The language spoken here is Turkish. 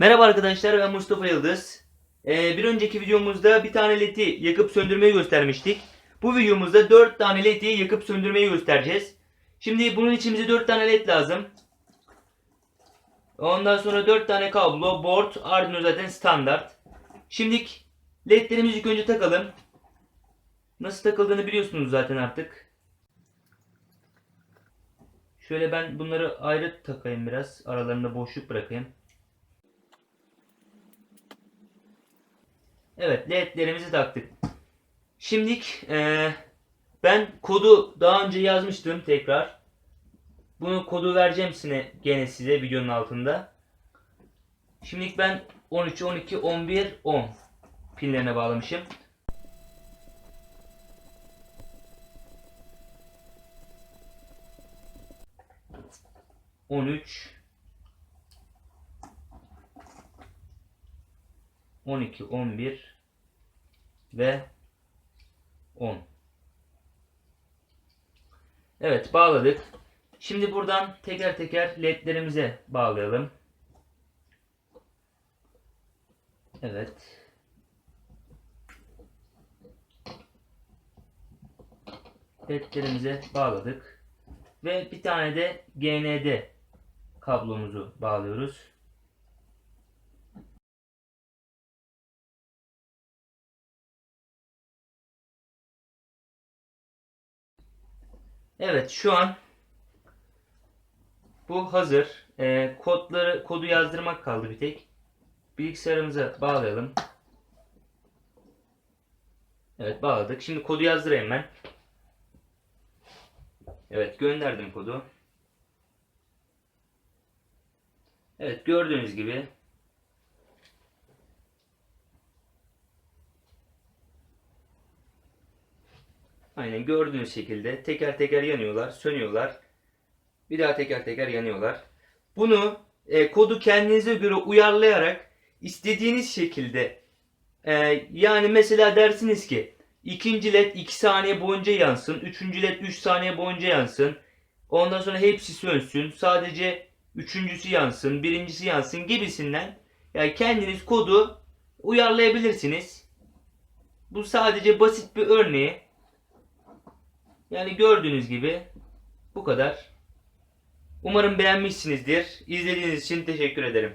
Merhaba arkadaşlar ben Mustafa Yıldız. Ee, bir önceki videomuzda bir tane ledi yakıp söndürmeyi göstermiştik. Bu videomuzda 4 tane ledi yakıp söndürmeyi göstereceğiz. Şimdi bunun için bize 4 tane led lazım. Ondan sonra 4 tane kablo, board, Arduino zaten standart. Şimdi ledlerimizi ilk önce takalım. Nasıl takıldığını biliyorsunuz zaten artık. Şöyle ben bunları ayrı takayım biraz. Aralarında boşluk bırakayım. Evet ledlerimizi taktık. Şimdilik eee, ben kodu daha önce yazmıştım tekrar. Bunu kodu vereceğim size gene size videonun altında. Şimdilik ben 13, 12, 11, 10 pinlerine bağlamışım. On üç, on iki, on bir ve on. Evet bağladık. Şimdi buradan teker teker ledlerimize bağlayalım. Evet. ledlerimize bağladık. Ve bir tane de GND kablomuzu bağlıyoruz. Evet şu an bu hazır. Ee, kodları kodu yazdırmak kaldı bir tek. Bilgisayarımıza bağlayalım. Evet bağladık. Şimdi kodu yazdırayım ben. Evet gönderdim kodu. Evet gördüğünüz gibi Aynen gördüğünüz şekilde teker teker yanıyorlar, sönüyorlar. Bir daha teker teker yanıyorlar. Bunu e, kodu kendinize göre uyarlayarak istediğiniz şekilde e, yani mesela dersiniz ki ikinci led 2 saniye boyunca yansın, üçüncü led 3 saniye boyunca yansın. Ondan sonra hepsi sönsün. Sadece üçüncüsü yansın, birincisi yansın gibisinden yani kendiniz kodu uyarlayabilirsiniz. Bu sadece basit bir örneği. Yani gördüğünüz gibi bu kadar. Umarım beğenmişsinizdir. İzlediğiniz için teşekkür ederim.